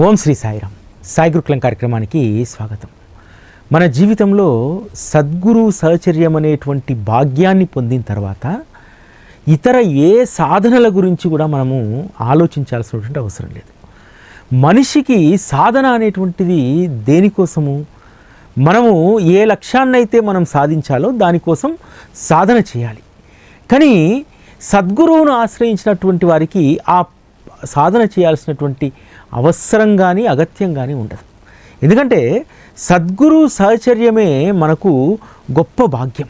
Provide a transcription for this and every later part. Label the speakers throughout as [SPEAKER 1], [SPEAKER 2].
[SPEAKER 1] ఓం శ్రీ సాయిరామ్. సాయి గురుకులం కార్యక్రమానికి స్వాగతం. మన జీవితంలో సద్గురు సహచర్యం అనేటువంటి భాగ్యాన్ని పొందిన తర్వాత ఇతర ఏ సాధనల గురించి కూడా మనము ఆలోచించాల్సినటువంటి అవసరం లేదు. మనిషికి సాధన అనేటువంటిది దేనికోసము? మనము ఏ లక్ష్యాన్నైతే మనం సాధించాలో దానికోసం సాధన చేయాలి. కానీ సద్గురువును ఆశ్రయించినటువంటి వారికి ఆ సాధన చేయాల్సినటువంటి అవసరం కానీ అగత్యం కానీ ఉండదు. ఎందుకంటే సద్గురు సహచర్యమే మనకు గొప్ప భాగ్యం.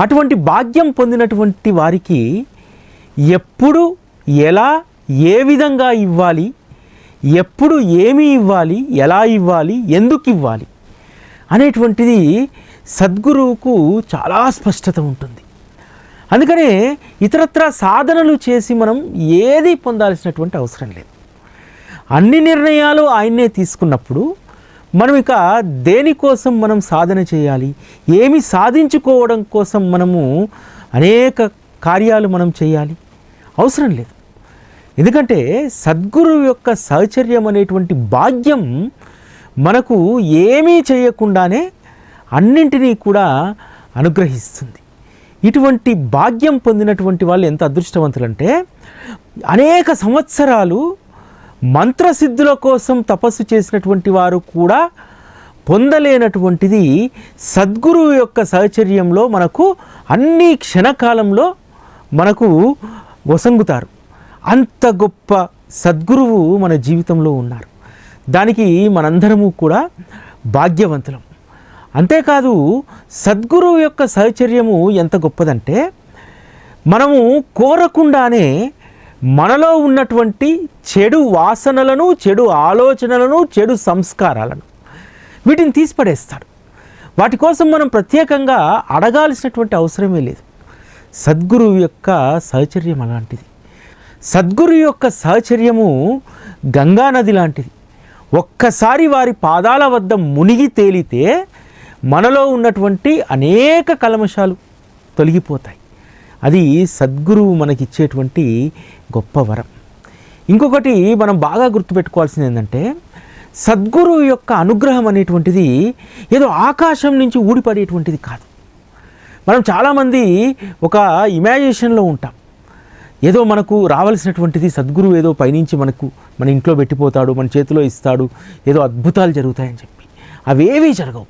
[SPEAKER 1] అటువంటి భాగ్యం పొందినటువంటి వారికి ఎప్పుడు ఎలా ఏ విధంగా ఇవ్వాలి ఎప్పుడు ఏమి ఇవ్వాలి ఎలా ఇవ్వాలి ఎందుకు ఇవ్వాలి అనేటువంటిది సద్గురువుకు చాలా స్పష్టత ఉంటుంది. అందుకనే ఇతరత్ర సాధనలు చేసి మనం ఏది పొందాల్సినటువంటి అవసరం లేదు. అన్ని నిర్ణయాలు ఆయన్నే తీసుకున్నప్పుడు మనం ఇక దేనికోసం మనం సాధన చేయాలి? ఏమి సాధించుకోవడం కోసం మనము అనేక కార్యాలు మనం చేయాలి? అవసరం లేదు. ఎందుకంటే సద్గురు యొక్క సహచర్యం అనేటువంటి భాగ్యం మనకు ఏమీ చేయకుండానే అన్నింటినీ కూడా అనుగ్రహిస్తుంది. ఇటువంటి భాగ్యం పొందినటువంటి వాళ్ళు ఎంత అదృష్టవంతులంటే అనేక సంవత్సరాలు మంత్రసిద్ధుల కోసం తపస్సు చేసినటువంటి వారు కూడా పొందలేనటువంటిది సద్గురువు యొక్క సహచర్యంలో మనకు అన్ని క్షణకాలంలో మనకు వసంగుతారు. అంత గొప్ప సద్గురువు మన జీవితంలో ఉన్నారు. దానికి మనందరము కూడా భాగ్యవంతులం. అంతేకాదు సద్గురువు యొక్క సహచర్యము ఎంత గొప్పదంటే మనము కోరకుండానే మనలో ఉన్నటువంటి చెడు వాసనలను చెడు ఆలోచనలను చెడు సంస్కారాలను వీటిని తీసిపడేస్తాడు. వాటి కోసం మనం ప్రత్యేకంగా అడగాల్సినటువంటి అవసరమే లేదు. సద్గురువు యొక్క సహచర్యం అలాంటిది. సద్గురు యొక్క సహచర్యము గంగానది లాంటిది. ఒక్కసారి వారి పాదాల వద్ద మునిగి తేలితే మనలో ఉన్నటువంటి అనేక కల్మషాలు తొలగిపోతాయి. అది సద్గురువు మనకిచ్చేటువంటి గొప్ప వరం. ఇంకొకటి మనం బాగా గుర్తుపెట్టుకోవాల్సింది ఏంటంటే సద్గురువు యొక్క అనుగ్రహం అనేటువంటిది ఏదో ఆకాశం నుంచి ఊడిపడేటువంటిది కాదు. మనం చాలామంది ఒక ఇమాజినేషన్లో ఉంటాం. ఏదో మనకు రావాల్సినటువంటిది సద్గురువు ఏదో పైనుంచి మనకు మన ఇంట్లో పెట్టిపోతాడు మన చేతిలో ఇస్తాడు ఏదో అద్భుతాలు జరుగుతాయని చెప్పి. అవేవీ జరగవు.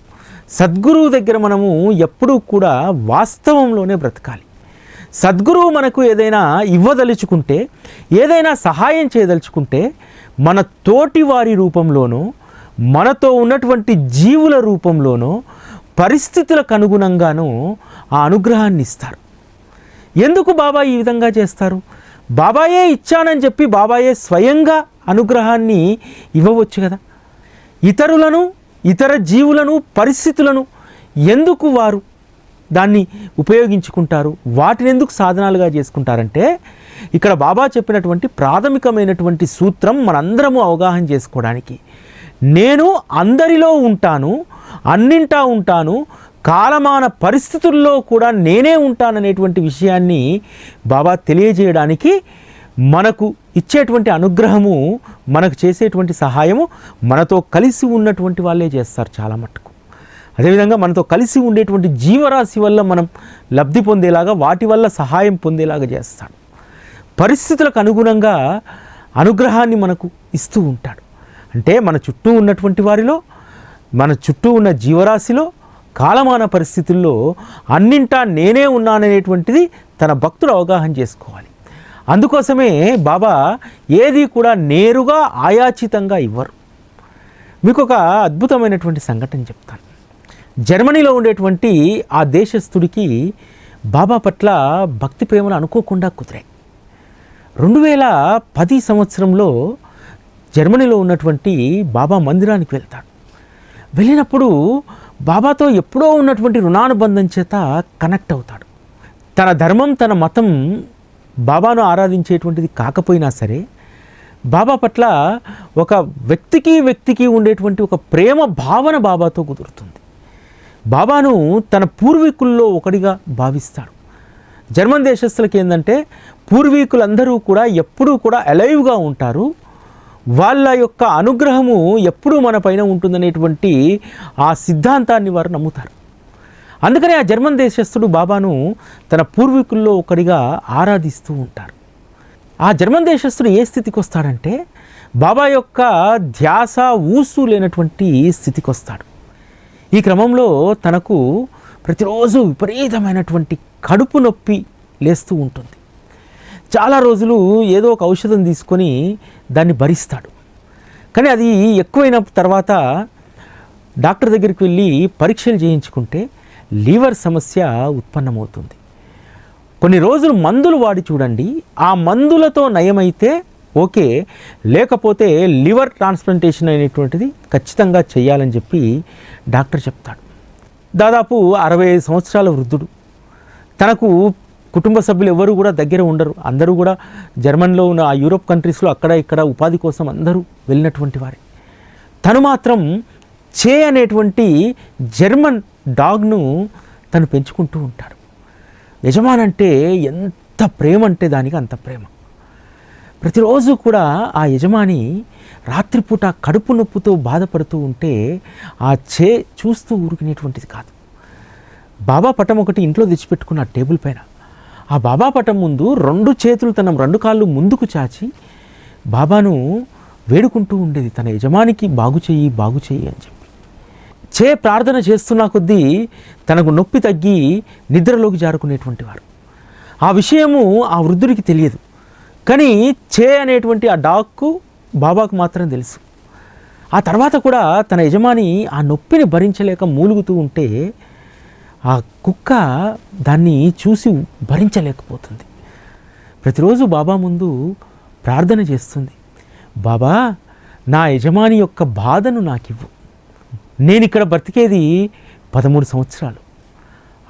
[SPEAKER 1] సద్గురువు దగ్గర మనము ఎప్పుడూ కూడా వాస్తవంలోనే బ్రతకాలి. సద్గురువు మనకు ఏదైనా ఇవ్వదలుచుకుంటే ఏదైనా సహాయం చేయదలుచుకుంటే మన తోటి వారి రూపంలోనో మనతో ఉన్నటువంటి జీవుల రూపంలోనో పరిస్థితులకు అనుగుణంగాను ఆ అనుగ్రహాన్ని ఇస్తారు. ఎందుకు బాబా ఈ విధంగా చేస్తారు? బాబాయే ఇచ్చానని చెప్పి బాబాయే స్వయంగా అనుగ్రహాన్ని ఇవ్వవచ్చు కదా? ఇతరులను ఇతర జీవులను పరిస్థితులను ఎందుకు వారు దాన్ని ఉపయోగించుకుంటారు. వాటిని ఎందుకు సాధనాలుగా చేసుకుంటారంటే ఇక్కడ బాబా చెప్పినటువంటి ప్రాథమికమైనటువంటి సూత్రం మనందరము అవగాహన చేసుకోవడానికి. నేను అందరిలో ఉంటాను అన్నింటా ఉంటాను కాలమాన పరిస్థితుల్లో కూడా నేనే ఉంటాననేటువంటి విషయాన్ని బాబా తెలియజేయడానికి మనకు ఇచ్చేటువంటి అనుగ్రహము మనకు చేసేటువంటి సహాయము మనతో కలిసి ఉన్నటువంటి వాళ్ళే చేస్తారు చాలా మట్టుకు. అదేవిధంగా మనతో కలిసి ఉండేటువంటి జీవరాశి వల్ల మనం లబ్ధి పొందేలాగా వాటి వల్ల సహాయం పొందేలాగా చేస్తాడు. పరిస్థితులకు అనుగుణంగా అనుగ్రహాన్ని మనకు ఇస్తూ ఉంటాడు. అంటే మన చుట్టూ ఉన్నటువంటి వారిలో మన చుట్టూ ఉన్న జీవరాశిలో కాలమాన పరిస్థితుల్లో అన్నింటా నేనే ఉన్నాననేటువంటిది తన భక్తుడు అవగాహన చేసుకోవాలి. అందుకోసమే బాబా ఏది కూడా నేరుగా ఆయాచితంగా ఇవ్వరు. మీకు ఒక అద్భుతమైనటువంటి సంఘటన చెప్తాను. జర్మనీలో ఉండేటువంటి ఆ దేశస్థుడికి బాబా పట్ల భక్తి ప్రేమలు అనుకోకుండా కుదిరాయి. రెండు వేల పది సంవత్సరంలో జర్మనీలో ఉన్నటువంటి బాబా మందిరానికి వెళ్తాడు. వెళ్ళినప్పుడు బాబాతో ఎప్పుడో ఉన్నటువంటి రుణానుబంధం చేత కనెక్ట్ అవుతాడు. తన ధర్మం తన మతం బాబాను ఆరాధించేటువంటిది కాకపోయినా సరే బాబా పట్ల ఒక వ్యక్తికి వ్యక్తికి ఉండేటువంటి ఒక ప్రేమ భావన బాబాతో కుదురుతుంది. బాబాను తన పూర్వీకుల్లో ఒకడిగా భావిస్తాడు. జర్మన్ దేశస్తులకి ఏంటంటే పూర్వీకులందరూ కూడా ఎప్పుడూ కూడా అలైవ్గా ఉంటారు. వాళ్ళ యొక్క అనుగ్రహము ఎప్పుడూ మన పైన ఉంటుందనేటువంటి ఆ సిద్ధాంతాన్ని వారు నమ్ముతారు. అందుకనే ఆ జర్మన్ దేశస్థుడు బాబాను తన పూర్వీకుల్లో ఒకడిగా ఆరాధిస్తూ ఉంటారు. ఆ జర్మన్ దేశస్థుడు ఏ స్థితికి వస్తాడంటే బాబా యొక్క ధ్యాస ఊసు లేనటువంటి స్థితికి వస్తాడు ఈ క్రమంలో తనకు ప్రతిరోజు విపరీతమైనటువంటి కడుపు నొప్పి లేస్తూ ఉంటుంది. చాలా రోజులు ఏదో ఒక ఔషధం తీసుకొని దాన్ని భరిస్తాడు. కానీ అది ఎక్కువైన తర్వాత డాక్టర్ దగ్గరికి వెళ్ళి పరీక్షలు చేయించుకుంటే లీవర్ సమస్య ఉత్పన్నమవుతుంది. కొన్ని రోజులు మందులు వాడి చూడండి ఆ మందులతో నయమైతే ఓకే లేకపోతే లివర్ ట్రాన్స్ప్లాంటేషన్ అనేటువంటిది ఖచ్చితంగా చేయాలని చెప్పి డాక్టర్ చెప్తాడు. దాదాపు అరవై ఐదు సంవత్సరాల వృద్ధుడు. తనకు కుటుంబ సభ్యులు ఎవరు కూడా దగ్గర ఉండరు. అందరూ కూడా జర్మన్లో ఉన్న ఆ యూరోప్ కంట్రీస్లో అక్కడ ఇక్కడ ఉపాధి కోసం అందరూ వెళ్ళినటువంటి వారే. తను మాత్రం చే అనేటువంటి జర్మన్ డాగ్ను తను పెంచుకుంటూ ఉంటాడు. యజమానంటే ఎంత ప్రేమ అంటే దానికి అంత ప్రేమ. ప్రతిరోజు కూడా ఆ యజమాని రాత్రిపూట కడుపు నొప్పుతో బాధపడుతూ ఉంటే ఆ చే చూస్తూ ఊరుకునేటువంటిది కాదు. బాబా పటం ఒకటి ఇంట్లో తెచ్చిపెట్టుకున్న టేబుల్ పైన. ఆ బాబా పటం ముందు రెండు చేతులు తన రెండు కాళ్ళు ముందుకు చాచి బాబాను వేడుకుంటూ ఉండేది. తన యజమానికి బాగు చెయ్యి బాగు చెయ్యి అని చెప్పి. చే ప్రార్థన చేస్తున్న కొద్దీ తనకు నొప్పి తగ్గి నిద్రలోకి జారుకునేటువంటి వారు. ఆ విషయము ఆ వృద్ధుడికి తెలియదు. కానీ చే అనేటువంటి ఆ డాగ్కు బాబాకు మాత్రం తెలుసు. ఆ తర్వాత కూడా తన యజమాని ఆ నొప్పిని భరించలేక మూలుగుతూ ఉంటే ఆ కుక్క దాన్ని చూసి భరించలేకపోతుంది. ప్రతిరోజు బాబా ముందు ప్రార్థన చేస్తుంది. బాబా నా యజమాని యొక్క బాధను నాకివ్వు. నేను ఇక్కడ బ్రతికేది పదమూడు సంవత్సరాలు.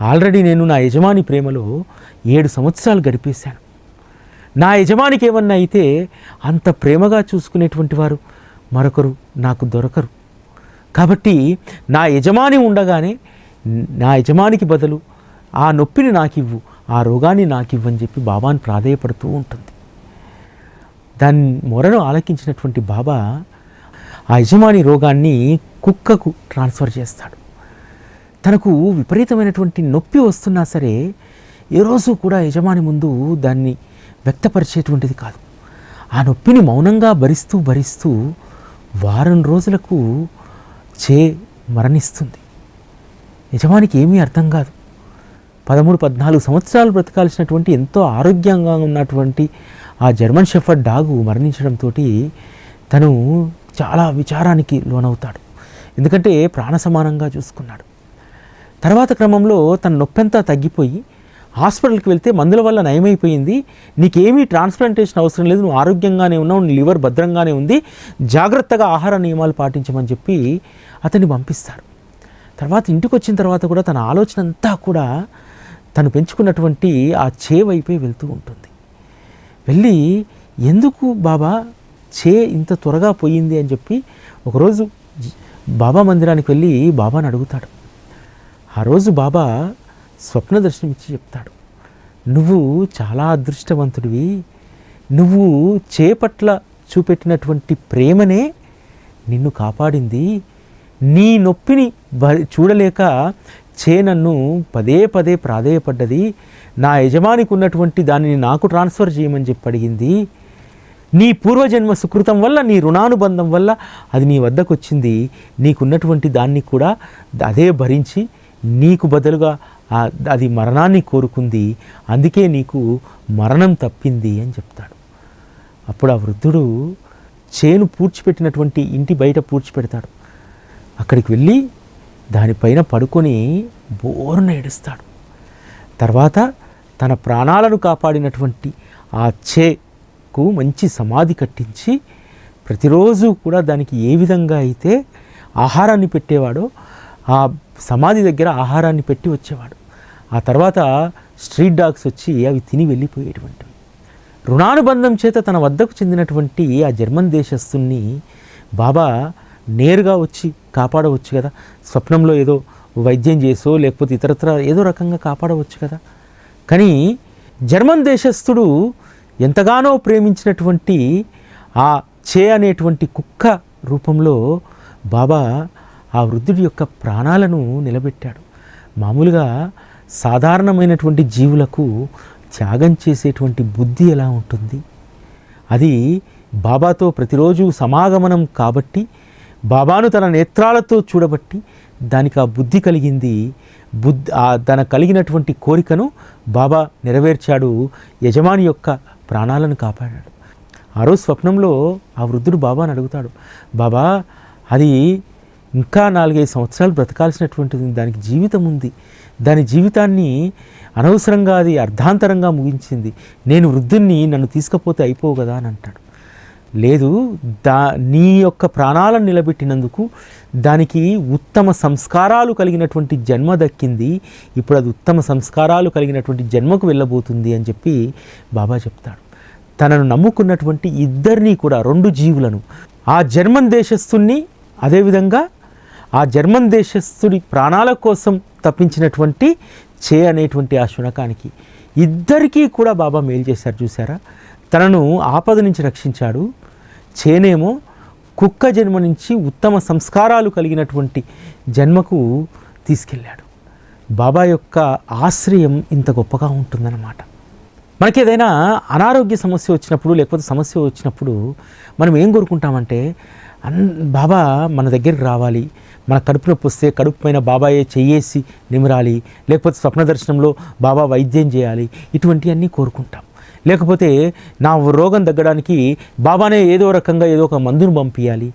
[SPEAKER 1] ఆల్రెడీ నేను నా యజమాని ప్రేమలో ఏడు సంవత్సరాలు గడిపేశాను. నా యజమానికి ఏమన్నా అయితే అంత ప్రేమగా చూసుకునేటువంటి వారు మరొకరు నాకు దొరకరు. కాబట్టి నా యజమాని ఉండగానే నా యజమానికి బదులు ఆ నొప్పిని నాకివ్వు ఆ రోగాన్ని నాకివ్వు అని చెప్పి బాబాను ప్రాధేయపడుతూ ఉంటుంది. దాని మొరను ఆలకించినటువంటి బాబా ఆ యజమాని రోగాన్ని కుక్కకు ట్రాన్స్ఫర్ చేస్తాడు. తనకు విపరీతమైనటువంటి నొప్పి వస్తున్నా సరే ఏ రోజు కూడా యజమాని ముందు దాన్ని వ్యక్తపరిచేటువంటిది కాదు. ఆ నొప్పిని మౌనంగా భరిస్తూ భరిస్తూ వారం రోజులకు చే మరణిస్తుంది. యజమానికి ఏమీ అర్థం కాదు. పదమూడు పద్నాలుగు సంవత్సరాలు బ్రతకాల్సినటువంటి ఎంతో ఆరోగ్యంగా ఉన్నటువంటి ఆ జర్మన్ షెఫర్డ్ డాగు మరణించడంతో తను చాలా విచారానికి లోనవుతాడు. ఎందుకంటే ప్రాణ సమానంగా చూసుకున్నాడు. తర్వాత క్రమంలో తన నొప్పంతా తగ్గిపోయి హాస్పిటల్కి వెళ్తే మందుల వల్ల నయమైపోయింది. నీకేమీ ట్రాన్స్ప్లాంటేషన్ అవసరం లేదు. నువ్వు ఆరోగ్యంగానే ఉన్నావు. నీ లివర్ భద్రంగానే ఉంది. జాగ్రత్తగా ఆహార నియమాలు పాటించమని చెప్పి అతన్ని పంపిస్తారు తర్వాత ఇంటికి వచ్చిన తర్వాత కూడా తన ఆలోచన అంతా కూడా తను పెంచుకున్నటువంటి ఆ చే వైపే వెళ్తూ ఉంటుంది. వెళ్ళి ఎందుకు బాబా చే ఇంత త్వరగా పోయింది అని చెప్పి ఒకరోజు బాబా మందిరానికి వెళ్ళి బాబాని అడుగుతాడు. ఆ రోజు బాబా స్వప్న దర్శనమిచ్చి చెప్తాడు. నువ్వు చాలా అదృష్టవంతుడివి. నువ్వు చేపట్ల చూపెట్టినటువంటి ప్రేమనే నిన్ను కాపాడింది. నీ నొప్పిని భరి చూడలేక చే నన్ను పదే పదే ప్రాధేయపడ్డది. నా యజమానికి ఉన్నటువంటి దానిని నాకు ట్రాన్స్ఫర్ చేయమని చెప్పి అడిగింది. నీ పూర్వజన్మ సుకృతం వల్ల నీ రుణానుబంధం వల్ల అది నీ వద్దకు వచ్చింది నీకున్నటువంటి దాన్ని కూడా అదే భరించి నీకు బదులుగా అది మరణాన్ని కోరుకుంది అందుకే నీకు మరణం తప్పింది అని చెప్తాడు. అప్పుడు ఆ వృద్ధుడు చేను పూడ్చిపెట్టినటువంటి ఇంటి బయట పూడ్చిపెడతాడు. అక్కడికి వెళ్ళి దానిపైన పడుకొని బోరున ఏడుస్తాడు. తర్వాత తన ప్రాణాలను కాపాడినటువంటి ఆ చేకు మంచి సమాధి కట్టించి ప్రతిరోజు కూడా దానికి ఏ విధంగా అయితే ఆహారాన్ని పెట్టేవాడో ఆ సమాధి దగ్గర ఆహారాన్ని పెట్టి వచ్చేవాడు. ఆ తర్వాత స్ట్రీట్ డాగ్స్ వచ్చి అవి తిని వెళ్ళిపోయేటువంటివి. రుణానుబంధం చేత తన వద్దకు చెందినటువంటి ఆ జర్మన్ దేశస్తుని బాబా నేరుగా వచ్చి కాపాడవచ్చు కదా. స్వప్నంలో ఏదో వైద్యం చేసో లేకపోతే ఇతరత్ర ఏదో రకంగా కాపాడవచ్చు కదా. కానీ జర్మన్ దేశస్థుడు ఎంతగానో ప్రేమించినటువంటి ఆ చే అనేటువంటి కుక్క రూపంలో బాబా ఆ వృద్ధుడి యొక్క ప్రాణాలను నిలబెట్టాడు. మామూలుగా సాధారణమైనటువంటి జీవులకు త్యాగం చేసేటువంటి బుద్ధి ఎలా ఉంటుంది? అది బాబాతో ప్రతిరోజు సమాగమనం కాబట్టి బాబాను తన నేత్రాలతో చూడబట్టి దానికి ఆ బుద్ధి కలిగింది. బుద్ధి తన కలిగినటువంటి కోరికను బాబా నెరవేర్చాడు. యజమాని యొక్క ప్రాణాలను కాపాడాడు. ఆ రోజు స్వప్నంలో ఆ వృద్ధుడు బాబాను అడుగుతాడు బాబా అది ఇంకా నాలుగైదు సంవత్సరాలు బ్రతకాల్సినటువంటిది దానికి జీవితం ఉంది. దాని జీవితాన్ని అనవసరంగా అది అర్ధాంతరంగా ముగించింది. నేను వృద్ధుణ్ణి నన్ను తీసుకపోతే అయిపోవు కదా అని అంటాడు. లేదు దా నీ యొక్క ప్రాణాలను నిలబెట్టినందుకు దానికి ఉత్తమ సంస్కారాలు కలిగినటువంటి జన్మ దక్కింది. ఇప్పుడు అది ఉత్తమ సంస్కారాలు కలిగినటువంటి జన్మకు వెళ్ళబోతుంది అని చెప్పి బాబా చెప్తాడు. తనను నమ్ముకున్నటువంటి ఇద్దరినీ కూడా రెండు జీవులను ఆ జర్మన్ దేశస్థుణ్ణి అదేవిధంగా ఆ జర్మన్ దేశస్థుడి ప్రాణాల కోసం తప్పించినటువంటి చే అనేటువంటి ఆ శునకానికి ఇద్దరికీ కూడా బాబా మేలు చేశారు చూసారా తనను ఆపద నుంచి రక్షించాడు. చేనేమో కుక్క జన్మ నుంచి ఉత్తమ సంస్కారాలు కలిగినటువంటి జన్మకు తీసుకెళ్ళాడు. బాబా యొక్క ఆశ్రయం ఇంత గొప్పగా ఉంటుందన్నమాట. మనకి ఏదైనా అనారోగ్య సమస్య వచ్చినప్పుడు లేకపోతే సమస్య వచ్చినప్పుడు మనం ఏం కోరుకుంటామంటే అన్ బాబా మన దగ్గరికి రావాలి. మన కడుపు నొప్పి వస్తే కడుపు పైన బాబాయే చెయ్యేసి నిమరాలి లేకపోతే స్వప్న దర్శనంలో బాబా వైద్యం చేయాలి ఇటువంటివన్నీ కోరుకుంటాం. లేకపోతే నా రోగం తగ్గడానికి బాబానే ఏదో రకంగా ఏదో ఒక మందును పంపించాలి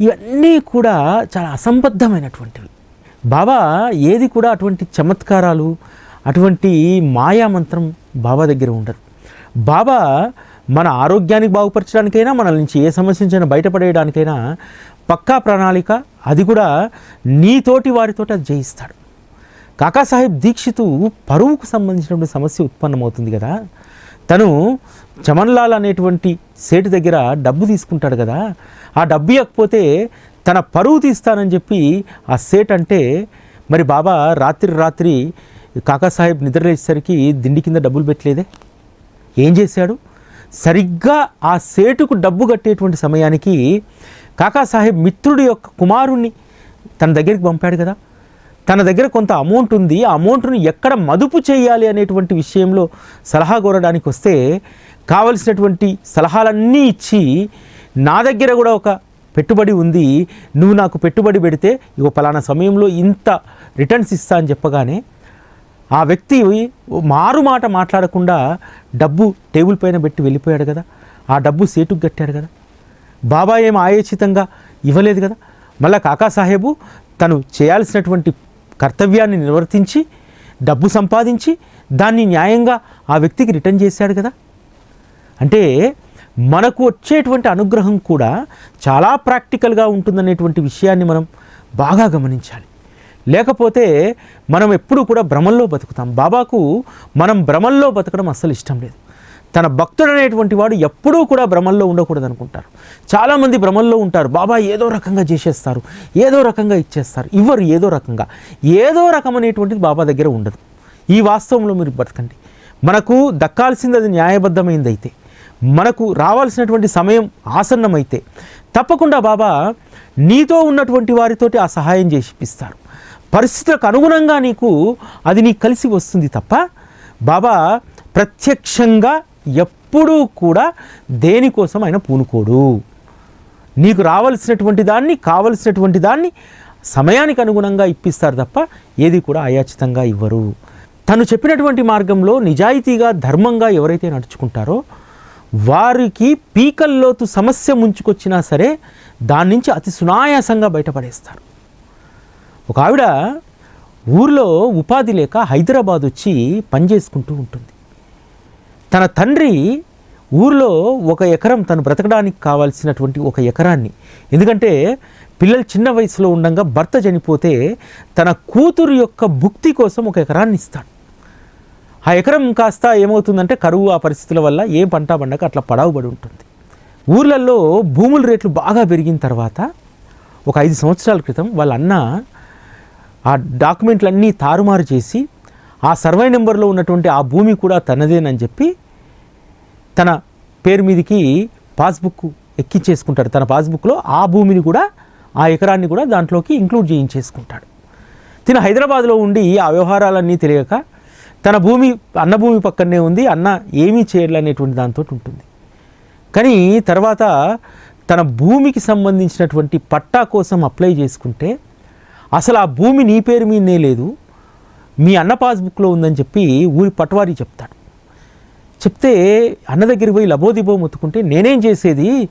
[SPEAKER 1] ఇవన్నీ కూడా చాలా అసంబద్ధమైనటువంటివి. బాబా ఏది కూడా అటువంటి చమత్కారాలు అటువంటి మాయామంత్రం బాబా దగ్గర ఉండదు. బాబా మన ఆరోగ్యానికి బాగుపరచడానికైనా మన నుంచి ఏ సమస్య నుంచి బయటపడేయడానికైనా పక్కా ప్రణాళిక అది కూడా నీతోటి వారితో అది జయిస్తాడు. కాకాసాహెబ్ దీక్షితు పరువుకు సంబంధించినటువంటి సమస్య ఉత్పన్నమవుతుంది కదా. తను చమన్లాల్ అనేటువంటి సేటు దగ్గర డబ్బు తీసుకుంటాడు కదా. ఆ డబ్బు ఇవ్వకపోతే తన పరువు తీస్తానని చెప్పి ఆ సేట్ అంటే మరి బాబా రాత్రి రాత్రి కాకాసాహెబ్ నిద్రలేసేసరికి దిండి కింద డబ్బులు పెట్టలేదే? ఏం చేశాడు? సరిగ్గా ఆ సేటుకు డబ్బు కట్టేటువంటి సమయానికి కాకాసాహెబ్ మిత్రుడి యొక్క కుమారుణ్ణి తన దగ్గరికి పంపాడు కదా. తన దగ్గర కొంత అమౌంట్ ఉంది. ఆ అమౌంట్ను ఎక్కడ మదుపు చేయాలి అనేటువంటి విషయంలో సలహా కోరడానికి వస్తే కావలసినటువంటి సలహాలన్నీ ఇచ్చి నా దగ్గర కూడా ఒక పెట్టుబడి ఉంది. నువ్వు నాకు పెట్టుబడి పెడితే ఇగో పలానా సమయంలో ఇంత రిటర్న్స్ ఇస్తా అని చెప్పగానే ఆ వ్యక్తి మారు మాట మాట్లాడకుండా డబ్బు టేబుల్ పైన పెట్టి వెళ్ళిపోయాడు కదా. ఆ డబ్బు సేటుకు కట్టాడు కదా. బాబా ఏం ఆయోచితంగా ఇవ్వలేదు కదా. మళ్ళా కాకాసాహెబు తను చేయాల్సినటువంటి కర్తవ్యాన్ని నిర్వర్తించి డబ్బు సంపాదించి దాన్ని న్యాయంగా ఆ వ్యక్తికి రిటర్న్ చేశాడు కదా. అంటే మనకు వచ్చేటువంటి అనుగ్రహం కూడా చాలా ప్రాక్టికల్గా ఉంటుందనేటువంటి విషయాన్ని మనం బాగా గమనించాలి. లేకపోతే మనం ఎప్పుడూ కూడా భ్రమంలో బతుకుతాం. బాబాకు మనం భ్రమంలో బతకడం అస్సలు ఇష్టం లేదు. తన భక్తుడు అనేటువంటి వాడు ఎప్పుడూ కూడా భ్రమల్లో ఉండకూడదు అనుకుంటారు చాలామంది భ్రమల్లో ఉంటారు. బాబా ఏదో రకంగా చేసేస్తారు. ఏదో రకంగా ఇచ్చేస్తారు. ఇవ్వరు ఏదో రకంగా. ఏదో రకం అనేటువంటిది బాబా దగ్గర ఉండదు. ఈ వాస్తవంలో మీరు బతకండి. మనకు దక్కాల్సింది అది న్యాయబద్ధమైంది అయితే మనకు రావాల్సినటువంటి సమయం ఆసన్నమైతే తప్పకుండా బాబా నీతో ఉన్నటువంటి వారితోటి ఆ సహాయం చేసి ఇప్పిస్తారు. పరిస్థితులకు అనుగుణంగా నీకు అది నీకు కలిసి వస్తుంది తప్ప బాబా ప్రత్యక్షంగా ఎప్పుడూ కూడా దేనికోసం ఆయన పూనుకోడు. నీకు రావాల్సినటువంటి దాన్ని కావలసినటువంటి దాన్ని సమయానికి అనుగుణంగా ఇప్పిస్తారు తప్ప ఏది కూడా అయాచితంగా ఇవ్వరు. తను చెప్పినటువంటి మార్గంలో నిజాయితీగా ధర్మంగా ఎవరైతే నడుచుకుంటారో వారికి పీకల్లోతు సమస్య ముంచుకొచ్చినా సరే దాని నుంచి అతి సునాయాసంగా బయటపడేస్తారు. ఒక ఆవిడ ఊర్లో ఉపాధి లేక హైదరాబాద్ వచ్చి పనిచేసుకుంటూ ఉంటుంది. తన తండ్రి ఊర్లో ఒక ఎకరం తను బ్రతకడానికి కావాల్సినటువంటి ఒక ఎకరాన్ని. ఎందుకంటే పిల్లలు చిన్న వయసులో ఉండగా భర్త చనిపోతే తన కూతురు యొక్క భుక్తి కోసం ఒక ఎకరాన్ని ఇస్తాడు. ఆ ఎకరం కాస్త ఏమవుతుందంటే కరువు ఆ పరిస్థితుల వల్ల ఏం పంట పండక అట్లా పడావుబడి ఉంటుంది. ఊర్లలో భూముల రేట్లు బాగా పెరిగిన తర్వాత ఒక ఐదు సంవత్సరాల క్రితం వాళ్ళ అన్న ఆ డాక్యుమెంట్లన్నీ తారుమారు చేసి ఆ సర్వే నెంబర్లో ఉన్నటువంటి ఆ భూమి కూడా తనదేనని చెప్పి తన పేరు మీదకి పాస్బుక్ ఎక్కించేసుకుంటాడు. తన పాస్బుక్లో ఆ భూమిని కూడా ఆ ఎకరాన్ని కూడా దాంట్లోకి ఇంక్లూడ్ చేయించేసుకుంటాడు. తిన హైదరాబాద్లో ఉండి ఆ వ్యవహారాలన్నీ తెలియక తన భూమి అన్న భూమి పక్కనే ఉంది అన్న ఏమీ చేయలేనేటువంటి దాంతో ఉంటుంది. కానీ తర్వాత తన భూమికి సంబంధించినటువంటి పట్టా కోసం అప్లై చేసుకుంటే అసలు ఆ భూమి నీ పేరు మీదనే లేదు. మీ అన్న పాస్బుక్లో ఉందని చెప్పి ఊరి పటవారి చెప్తాడు. చెప్తే అన్న దగ్గరికి పోయి లబోదిబో మొత్తుకుంటే నేనేం చేసేది?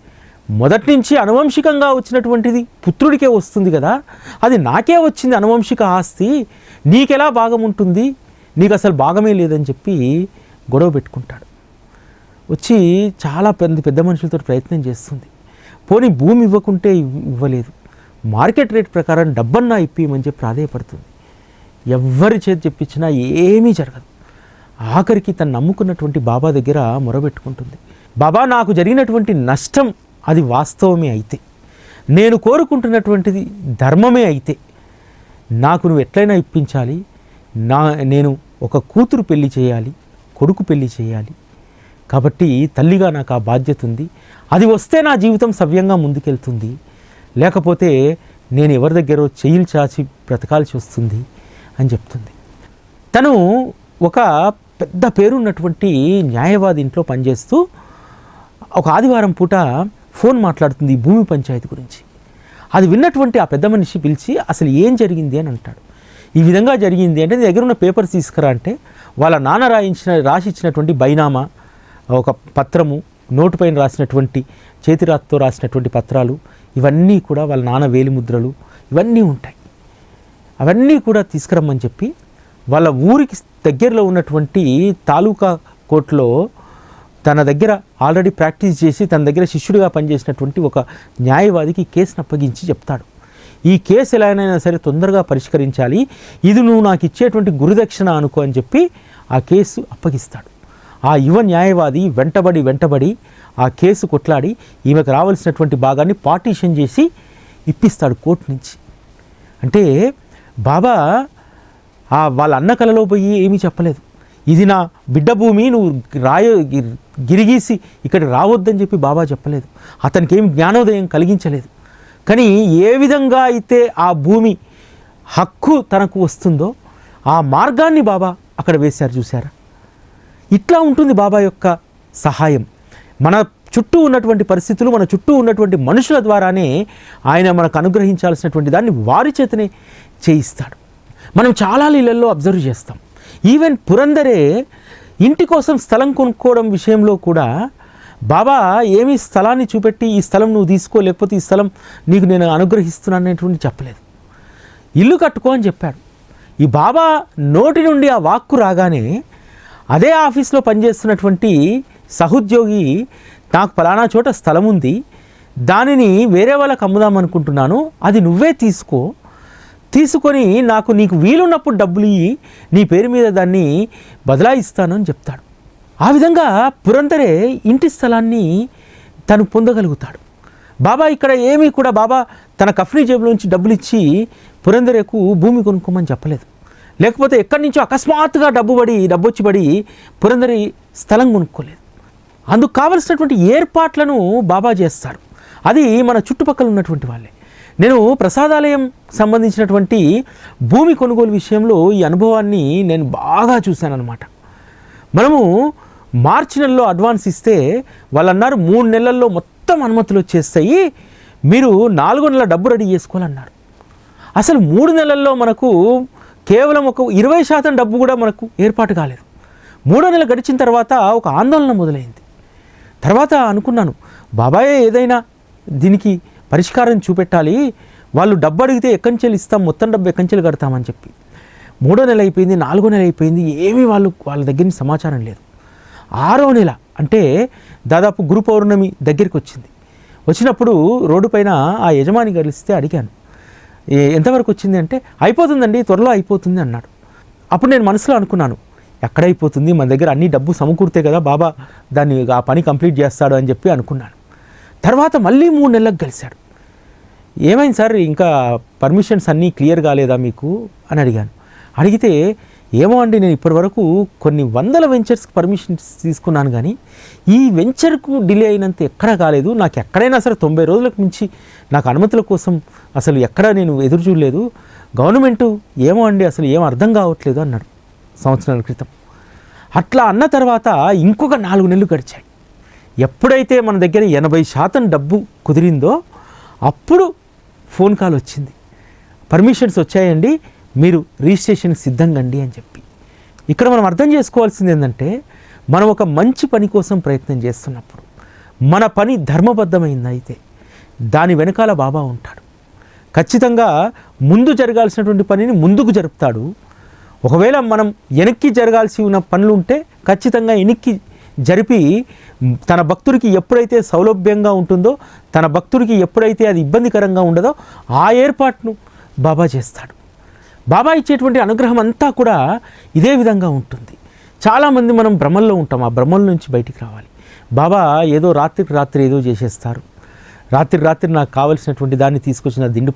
[SPEAKER 1] మొదటి నుంచి అనువంశికంగా వచ్చినటువంటిది పుత్రుడికే వస్తుంది కదా అది నాకే వచ్చింది అనువంశిక ఆస్తి నీకెలా భాగం ఉంటుంది? నీకు అసలు భాగమే లేదని చెప్పి గొడవ పెట్టుకుంటాడు. వచ్చి చాలా పెద్ద పెద్ద మనుషులతో ప్రయత్నం చేస్తుంది. పోనీ భూమి ఇవ్వకుంటే ఇవ్- ఇవ్వలేదు. మార్కెట్ రేట్ ప్రకారం డబ్బన్నా ఇప్పియమని చెప్పి ప్రాధేయపడుతుంది. ఎవ్వరి చేతి చెప్పించినా ఏమీ జరగదు. ఆఖరికి తను నమ్ముకున్నటువంటి బాబా దగ్గర మొరబెట్టుకుంటుంది. బాబా నాకు జరిగినటువంటి నష్టం అది వాస్తవమే అయితే. నేను కోరుకుంటున్నటువంటిది ధర్మమే అయితే. నాకు నువ్వు ఎట్లయినా ఇప్పించాలి. నా నేను ఒక కూతురు పెళ్ళి చేయాలి కొడుకు పెళ్ళి చేయాలి. కాబట్టి తల్లిగా నాకు ఆ బాధ్యత ఉంది. అది వస్తే నా జీవితం సవ్యంగా ముందుకెళ్తుంది. లేకపోతే నేను ఎవరి దగ్గర చెయ్యిలు చాచి బ్రతకాల్సి వస్తుంది. అని చెప్తుంది. తను ఒక పెద్ద పేరున్నటువంటి న్యాయవాది ఇంట్లో పనిచేస్తూ ఒక ఆదివారం పూట ఫోన్ మాట్లాడుతుంది భూమి పంచాయతీ గురించి. అది విన్నటువంటి ఆ పెద్ద మనిషి పిలిచి అసలు ఏం జరిగింది అని అంటాడు. ఈ విధంగా జరిగింది అంటే నీ దగ్గర ఉన్న పేపర్స్ తీసుకురా అంటే వాళ్ళ నాన్న రాయించిన రాసి ఇచ్చినటువంటి బైనామా ఒక పత్రము నోటు పైన రాసినటువంటి చేతిరాతతో రాసినటువంటి పత్రాలు ఇవన్నీ కూడా వాళ్ళ నాన్న వేలిముద్రలు ఇవన్నీ ఉంటాయి. అవన్నీ కూడా తీసుకురమ్మని చెప్పి వాళ్ళ ఊరికి దగ్గరలో ఉన్నటువంటి తాలూకా కోర్టులో తన దగ్గర ఆల్రెడీ ప్రాక్టీస్ చేసి తన దగ్గర శిష్యుడిగా పనిచేసినటువంటి ఒక న్యాయవాదికి కేసును అప్పగించి చెప్తాడు. ఈ కేసు ఎలాగైనా సరే తొందరగా పరిష్కరించాలి. ఇది నువ్వు నాకు ఇచ్చేటువంటి గురుదక్షిణ అనుకో అని చెప్పి ఆ కేసు అప్పగిస్తాడు. ఆ యువ న్యాయవాది వెంటబడి వెంటబడి ఆ కేసు కొట్లాడి ఈమెకు రావాల్సినటువంటి భాగాన్ని పార్టీషన్ చేసి ఇప్పిస్తాడు కోర్టు నుంచి. అంటే బాబా ఆ వాళ్ళ అన్న కలలో పోయి ఏమీ చెప్పలేదు. ఇది నా బిడ్డ భూమి నువ్వు రాయ గిరిగీసి ఇక్కడ రావద్దని చెప్పి బాబా చెప్పలేదు. అతనికి ఏం జ్ఞానోదయం కలిగించలేదు. కానీ ఏ విధంగా అయితే ఆ భూమి హక్కు తనకు వస్తుందో ఆ మార్గాన్ని బాబా అక్కడ వేశారు చూసారా ఇట్లా ఉంటుంది బాబా యొక్క సహాయం. మన చుట్టూ ఉన్నటువంటి పరిస్థితులు మన చుట్టూ ఉన్నటువంటి మనుషుల ద్వారానే ఆయన మనకు అనుగ్రహించాల్సినటువంటి దాన్ని వారి చేతనే చేయిస్తాడు. మనం చాలా లీలల్లో అబ్జర్వ్ చేస్తాం. ఈవెన్ పురందరే ఇంటి కోసం స్థలం కొనుక్కోవడం విషయంలో కూడా బాబా ఏమీ స్థలాన్ని చూపెట్టి ఈ స్థలం నువ్వు తీసుకో లేకపోతే ఈ స్థలం నీకు నేను అనుగ్రహిస్తున్నాను అనేటువంటి చెప్పలేదు. ఇల్లు కట్టుకో అని చెప్పాడు. ఈ బాబా నోటి నుండి ఆ వాక్కు రాగానే అదే ఆఫీస్లో పనిచేస్తున్నటువంటి సహోద్యోగి నాకు ఫలానా చోట స్థలం ఉంది దానిని వేరే వాళ్ళకి అమ్ముదాం అనుకుంటున్నాను అది నువ్వే తీసుకో. తీసుకొని నాకు నీకు వీలున్నప్పుడు డబ్బులు ఇయ్యి నీ పేరు మీద దాన్ని బదలాయిస్తాను అని చెప్తాడు. ఆ విధంగా పురందరే ఇంటి స్థలాన్ని తను పొందగలుగుతాడు. బాబా ఇక్కడ ఏమీ కూడా బాబా తన కఫ్రీ జేబులోంచి డబ్బులు ఇచ్చి పురందరేకు భూమి కొనుక్కోమని చెప్పలేదు. లేకపోతే ఎక్కడి నుంచో అకస్మాత్తుగా డబ్బు పడి డబ్బు వచ్చి పడి పురందరి స్థలం కొనుక్కోలేదు. అందుకు కావలసినటువంటి ఏర్పాట్లను బాబా చేస్తారు. అది మన చుట్టుపక్కల ఉన్నటువంటి వాళ్ళే. నేను ప్రసాదాలయం సంబంధించినటువంటి భూమి కొనుగోలు విషయంలో ఈ అనుభవాన్ని నేను బాగా చూశానన్నమాట. మనము మార్చి నెలలో అడ్వాన్స్ ఇస్తే వాళ్ళు అన్నారు మూడు నెలల్లో మొత్తం అనుమతులు వచ్చేస్తాయి మీరు నాలుగో నెల డబ్బు రెడీ చేసుకోవాలన్నారు. అసలు మూడు నెలల్లో మనకు కేవలం ఒక ఇరవై శాతం డబ్బు కూడా మనకు ఏర్పాటు కాలేదు. మూడో నెల గడిచిన తర్వాత ఒక ఆందోళన మొదలైంది. తర్వాత అనుకున్నాను బాబాయే ఏదైనా దీనికి పరిష్కారం చూపెట్టాలి. వాళ్ళు డబ్బు అడిగితే ఎక్కంచెలు నుంచి ఇస్తాం మొత్తం డబ్బు ఎక్కంచెలు కడతామని చెప్పి. మూడో నెల అయిపోయింది నాలుగో నెల అయిపోయింది ఏమీ వాళ్ళు వాళ్ళ దగ్గర సమాచారం లేదు. ఆరో నెల అంటే దాదాపు గురు పౌర్ణమి దగ్గరికి వచ్చింది. వచ్చినప్పుడు రోడ్డు పైన ఆ యజమాని కలిస్తే అడిగాను "ఏ- ఎంతవరకు వచ్చింది? అంటే అయిపోతుందండి త్వరలో అయిపోతుంది అన్నాడు. అప్పుడు నేను మనసులో అనుకున్నాను ఎక్కడ అయిపోతుంది మన దగ్గర అన్ని డబ్బు సమకూర్తే కదా బాబా దాన్ని ఆ పని కంప్లీట్ చేస్తాడు అని చెప్పి అనుకున్నాను తర్వాత మళ్ళీ మూడు నెలలకు కలిశాడు. ఏమైంది సార్? ఇంకా పర్మిషన్స్ అన్నీ క్లియర్ కాలేదా మీకు? అని అడిగాను. అడిగితే ఏమో అండి నేను ఇప్పటివరకు కొన్ని వందల వెంచర్స్కి పర్మిషన్స్ తీసుకున్నాను కానీ ఈ వెంచర్కు డిలే అయినంత ఎక్కడా కాలేదు. నాకు ఎక్కడైనా సరే తొంభై రోజులకు మించి నాకు అనుమతుల కోసం అసలు ఎక్కడా నేను ఎదురు చూడలేదు. గవర్నమెంట్ ఏమో అండి అసలు ఏం అర్థం కావట్లేదు అన్నాడు. సంవత్సరాల క్రితం. అట్లా అన్న తర్వాత ఇంకొక నాలుగు నెలలు గడిచాయి. ఎప్పుడైతే మన దగ్గర ఎనభై శాతం డబ్బు కుదిరిందో అప్పుడు ఫోన్ కాల్ వచ్చింది. పర్మిషన్స్ వచ్చాయండి మీరు రిజిస్ట్రేషన్కి సిద్ధంగా అండి అని చెప్పి. ఇక్కడ మనం అర్థం చేసుకోవాల్సింది ఏంటంటే మనం ఒక మంచి పని కోసం ప్రయత్నం చేస్తున్నప్పుడు మన పని ధర్మబద్ధమైంది అయితే దాని వెనకాల బాబా ఉంటాడు. ఖచ్చితంగా ముందు జరగాల్సినటువంటి పనిని ముందుకు జరుపుతాడు. ఒకవేళ మనం వెనక్కి జరగాల్సి ఉన్న పనులు ఉంటే ఖచ్చితంగా వెనక్కి జరిపి తన భక్తుడికి ఎప్పుడైతే సౌలభ్యంగా ఉంటుందో తన భక్తుడికి ఎప్పుడైతే అది ఇబ్బందికరంగా ఉండదో ఆ ఏర్పాటును బాబా చేస్తాడు. బాబా ఇచ్చేటువంటి అనుగ్రహం అంతా కూడా ఇదే విధంగా ఉంటుంది. చాలామంది మనం భ్రమల్లో ఉంటాం ఆ భ్రమల నుంచి బయటికి రావాలి. బాబా ఏదో రాత్రికి రాత్రి ఏదో చేసేస్తారు. రాత్రి రాత్రి నాకు కావలసినటువంటి దాన్ని తీసుకొచ్చి నా దిండు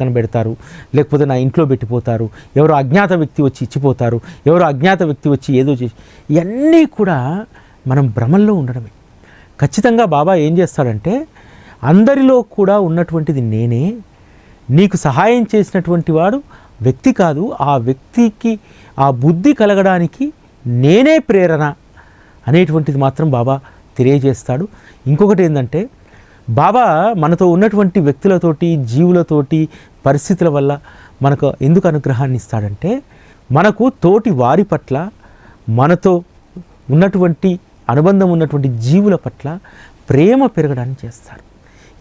[SPEAKER 1] కనబెడతారు. లేకపోతే నా ఇంట్లో పెట్టిపోతారు. ఎవరో అజ్ఞాత వ్యక్తి వచ్చి ఇచ్చిపోతారు. ఎవరో అజ్ఞాత వ్యక్తి వచ్చి ఏదో చేసి ఇవన్నీ కూడా మనం భ్రమల్లో ఉండడమే. ఖచ్చితంగా బాబా ఏం చేస్తాడంటే అందరిలో కూడా ఉన్నటువంటిది నేనే. నీకు సహాయం చేసినటువంటి వాడు వ్యక్తి కాదు. ఆ వ్యక్తికి ఆ బుద్ధి కలగడానికి నేనే ప్రేరణ అనేటువంటిది మాత్రం బాబా తెలియజేస్తాడు. ఇంకొకటి ఏంటంటే బాబా మనతో ఉన్నటువంటి వ్యక్తులతోటి జీవులతోటి పరిస్థితుల వల్ల మనకు ఎందుకు అనుగ్రహాన్ని ఇస్తాడంటే మనకు తోటి వారి పట్ల మనతో ఉన్నటువంటి అనుబంధం ఉన్నటువంటి జీవుల పట్ల ప్రేమ పెరగడానికి చేస్తారు.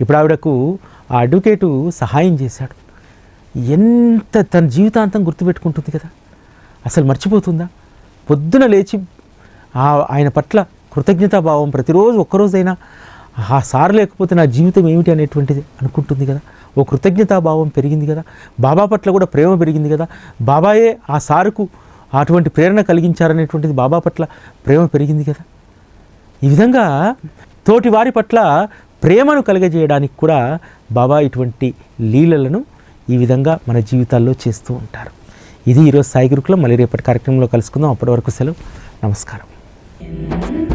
[SPEAKER 1] ఇప్పుడు ఆవిడకు ఆ అడ్వకేటు సహాయం చేశాడు. ఎంత తన జీవితాంతం గుర్తుపెట్టుకుంటుంది కదా. అసలు మర్చిపోతుందా? పొద్దున లేచి ఆయన పట్ల కృతజ్ఞతాభావం ప్రతిరోజు ఒక్కరోజైనా ఆ సార్ లేకపోతే నా జీవితం ఏమిటి అనేటువంటిది అనుకుంటుంది కదా. ఓ కృతజ్ఞతాభావం పెరిగింది కదా. బాబా పట్ల కూడా ప్రేమ పెరిగింది కదా. బాబాయే ఆ సారుకు అటువంటి ప్రేరణ కలిగించారనేటువంటిది బాబా పట్ల ప్రేమ పెరిగింది కదా. ఈ విధంగా తోటి వారి పట్ల ప్రేమను కలగజేయడానికి కూడా బాబా ఇటువంటి లీలలను ఈ విధంగా మన జీవితాల్లో చేస్తూ ఉంటారు. ఇది ఈరోజు సాయి గురుకులం. మళ్ళీ రేపటి కార్యక్రమంలో కలుసుకుందాం. అప్పటి వరకు సెలవు. నమస్కారం.